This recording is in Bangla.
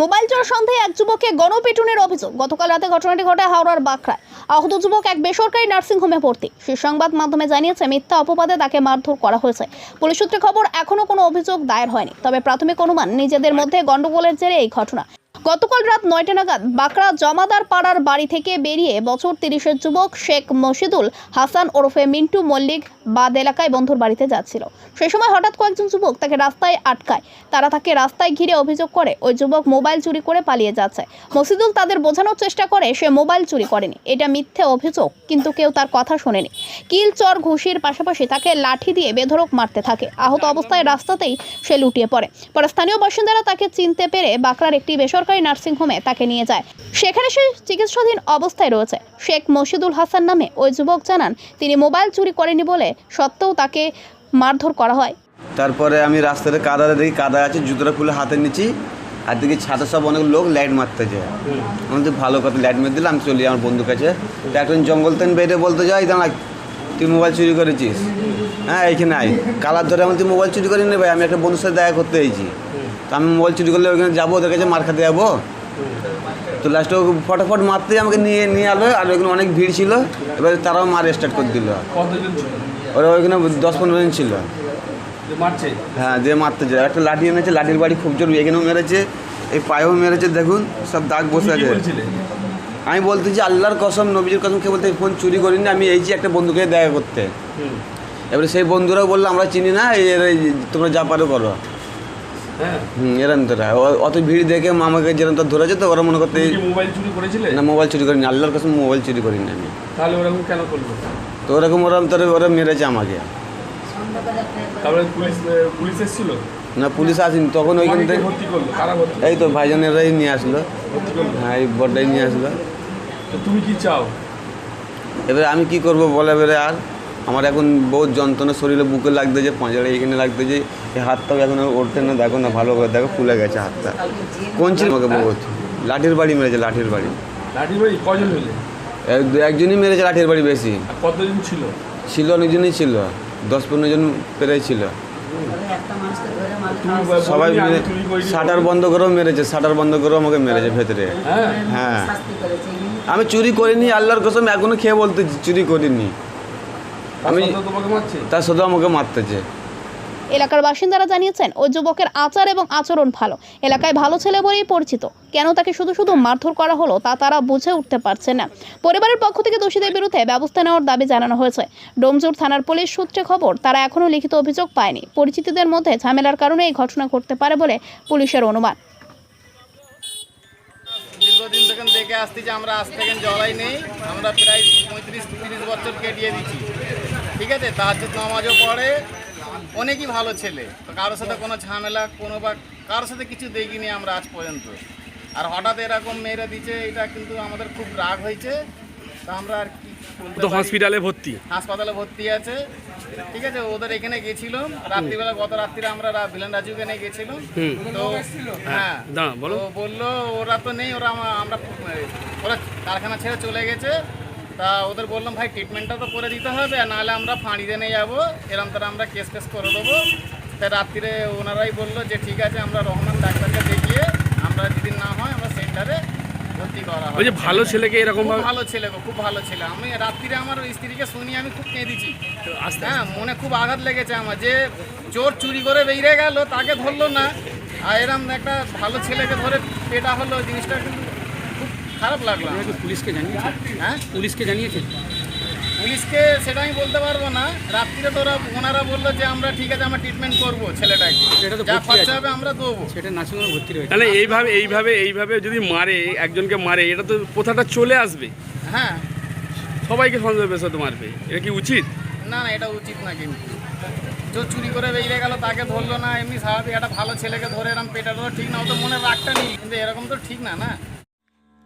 মোবাইল চোর সন্দেহে এক যুবককে গণপিটুনের অভিযোগ। গতকাল রাতে ঘটনাটি ঘটে হাওড়ার বাঁকড়ায়। আহত যুবক এক বেসরকারি নার্সিংহোমে ভর্তি। সে সংবাদ মাধ্যমে জানিয়েছে, মিথ্যা অপবাদে তাকে মারধর করা হয়েছে। পুলিশ সূত্রে খবর, এখনও কোনো অভিযোগ দায়ের হয়নি। তবে প্রাথমিক অনুমান, নিজেদের মধ্যে গণ্ডগোলের জেরে এই ঘটনা। গতকাল রাত নয়টা নাগাদ বাঁকড়া জমাদার পাড়ার বাড়ি থেকে বেরিয়ে বছর তিরিশের যুবক শেখ মশিদুল হাসান ওরফে মিন্টু মল্লিক বাদ এলাকায় বন্ধুর বাড়িতে যাচ্ছিল। সেই সময় হঠাৎ কয়েকজন যুবক তাকে রাস্তায় আটকায়। তারা তাকে রাস্তায় ঘিরে অভিযোগ করে, ওই যুবক মোবাইল চুরি করে পালিয়ে যাচ্ছে। মসিদুল তাদের বোঝানোর চেষ্টা করে, সে মোবাইল চুরি করেনি। এটা মিথ্যে অভিযোগ, কিন্তু কেউ তার কথা শোনেনি। কিল, চর, ঘুষির পাশাপাশি তাকে লাঠি দিয়ে বেধড়ক মারতে থাকে। আহত অবস্থায় রাস্তাতেই সে লুটিয়ে পড়ে। পরে স্থানীয় বাসিন্দারা তাকে চিনতে পেরে বাঁকড়ার একটি বেসরকারি নার্সিংহোমে তাকে নিয়ে যায়। সেখানে সে চিকিৎসাধীন অবস্থায় রয়েছে। শেখ মশিদুল হাসান নামে ওই যুবক জানান, তিনি মোবাইল চুরি করেনি বলে সত্ত্বেও তাকে মারধর করা হয়। তারপরে আমি রাস্তাতে কাদা দেখি কাদা আছে, জুতোটা খুলে হাতে নিচ্ছি। আর দেখি ছাদে সব অনেক লোক লাইট মারতে যায়। আমি তো ভালো কথা, লাইট মেরে দিলাম চলি আমার বন্ধুর কাছে। একজন জঙ্গল তেন বেরিয়ে বলতে যাই দাঁড়া, তুই মোবাইল চুরি করেছিস? হ্যাঁ এইখানে আয়। কালার ধরে আমি তুই মোবাইল চুরি করি নি ভাই, আমি একটা বন্ধুর সাথে দেখা করতে এসেছি। তো আমি মোবাইল চুরি করলে ওইখানে যাব ওদের কাছে মার খাতে যাব। তো লাস্টে ফটাফট মারতে আমাকে নিয়ে নিয়ে আলো আর ওইখানে অনেক ভিড় ছিল। এবার তারাও মার স্টার্ট করে দিল। ওরা ওইখানে দশ পনেরো জন ছিল। হ্যাঁ যে মারতে যায়। একটা লাঠি এনেছে লাঠির বাড়ি খুব জোর এখানেও মেরেছে এই পায়েও মেরেছে দেখুন সব দাগ বসে আছে। আমি বলতে যে আল্লাহর কসম নবীজির কসম কে বলতে ফোন চুরি করিনি আমি এই যে একটা বন্ধুকে দেখা করতে। এবারে সেই বন্ধুরাও বলল আমরা চিনি না তোমরা যা পারো করো। হ্যাঁ। তোরা অত ভিড় দেখে মামাকে যেরকম তো ধরেছে তো ওরা মনে করতে তুমি মোবাইল চুরি করেছিলে? না মোবাইল চুরি করিনি। আল্লাহর মোবাইল চুরি করিনি আমি। তাহলে ওরকম কেন করল? তো ওরকম ওরকম তোরা ওরা মেরেছে আমাকে। তারপরে পুলিশ পুলিশ এসেছিল? না পুলিশ আসেনি। তখন ওইখান থেকে এই তো ভাইজানেরাই নিয়ে আসলো। হ্যাঁ এই বড়টাই নিয়ে আসলো। তুমি কি চাও? এবারে আমি কি করব বলে এবারে আর আমার এখন বহুত যন্ত্রণা শরীরে বুকে লাগতেছে পাঁজরে এখানে লাগতেছে এই হাতটাও এখন উঠতে না দেখো না ভালো করে দেখো ফুলে গেছে হাতটা। কোন ছিল আমাকে বহুত লাঠির বাড়ি মেরেছে লাঠির বাড়ি। লাঠি ভাই কজন হলে একজনই মেরেছে লাঠির বাড়ি বেশি। কতজন ছিল? ছিল অনেকজনই ছিল দশ পনেরো জন প্রায় ছিল। সবাই মিলে শাটার বন্ধ করেও মেরেছে শাটার বন্ধ করেও আমাকে মেরেছে ভেতরে। হ্যাঁ। হ্যাঁ। আমি চুরি করিনি আল্লাহর কসম এখনও খেয়ে বলতে চুরি করিনি। আমি তার শুধু আমাকে মারতেছে। এলাকার বাসিন্দারা জানিয়েছেন ওই যুবকের আচার এবং আচরণ ভালো। এলাকায় ভালো ছেলে বলেই পরিচিত। কেন তাকে শুধু শুধু মারধর করা হলো তা তারা বুঝে উঠতে পারছে না। পরিবারের পক্ষ থেকে দোষীদের বিরুদ্ধে ব্যবস্থা নেওয়ার দাবি জানানো হয়েছে। ডোমজুর থানার পুলিশ সূত্রে খবর তারা এখনও লিখিত অভিযোগ পায়নি। পরিচিতদের মধ্যে ঝামেলার কারণে এই ঘটনা ঘটতে পারে বলে পুলিশের অনুমান। দীর্ঘদিন থেকে দেখে আসতেছি আমরা আজ থেকে জলাই নেই আমরা প্রায় পঁয়ত্রিশ তিরিশ বছর কেটিয়ে দিচ্ছি। ঠিক আছে? তার নামাজও পড়ে অনেকই ভালো ছেলে। তো কারোর সাথে কোনো ঝামেলা কোনো বা কারোর সাথে কিছু দেখিনি আমরা আজ পর্যন্ত। আর হঠাৎ এরকম মেরে দিচ্ছে এটা কিন্তু আমাদের খুব রাগ হয়েছে। তা আমরা আর কি তো হসপিটালে ভর্তি? হাসপাতালে ভর্তি আছে। ঠিক আছে ওদের এখানে গেছিলাম। রাত্রিবেলা গত রাত্রিরে আমরা ভিলেন রাজুকে নিয়ে গেছিলাম। তো হ্যাঁ বলল ওরা তো নেই ওরা আমরা ওরা কারখানা ছেড়ে চলে গেছে। তা ওদের বললাম ভাই ট্রিটমেন্টটা তো করে দিতে হবে আর নাহলে আমরা ফাঁড়িতে নিয়ে যাব। এরম তারা আমরা কেস টেস করে দেবো। তাই রাত্রিরে ওনারাই বলল যে ঠিক আছে আমরা রহমান ডাক্তারকে দেখিয়ে আমরা যদি না হয় আমরা সেন্টারে ভর্তি করা ওই যে ভালো ছেলেকে এরকম ভালো ছেলে গো খুব ভালো ছেলে। আমি রাত্রিরে আমার স্ত্রীকে শুনি আমি খুব কেঁদেছি। হ্যাঁ মনে খুব আঘাত লেগেছে আমার যে চোর চুরি করে বেরিয়ে গেল তাকে ধরলো না। আর এরম একটা ভালো ছেলেকে ধরে পেটা হলো জিনিসটা কিন্তু খারাপ লাগল। পুলিশকে জানিয়েছে? হ্যাঁ? পুলিশকে জানিয়েছে? পুলিশকে সেটা আমি বলতে পারব না। রাত্রিরে তো ওরা ওনারা বলল যে আমরা ঠিক আছে আমরা ট্রিটমেন্ট করব ছেলেটাকে। সেটা তো যা খরচা হবে আমরা দেবো। সেটা নার্সিংহোমে ভর্তি রয়েছে। তাহলে এইভাবে এইভাবে এইভাবে যদি মারে একজনকে মারে এটা তো প্রথাটা চলে আসবে। হ্যাঁ। সবাইকে সন্দেহ পেশাতে মারবে। এটা কি উচিত? না না এটা উচিত না কিন্তু। চোর চুরি করে বেরিয়ে গেল তাকে ধরলো না এমনি স্বাভাবিক একটা ভালো ছেলেকে ধরে এরকম পেটা তো ঠিক না ও তো মনে রাগটা নেই। কিন্তু এরকম তো ঠিক না না?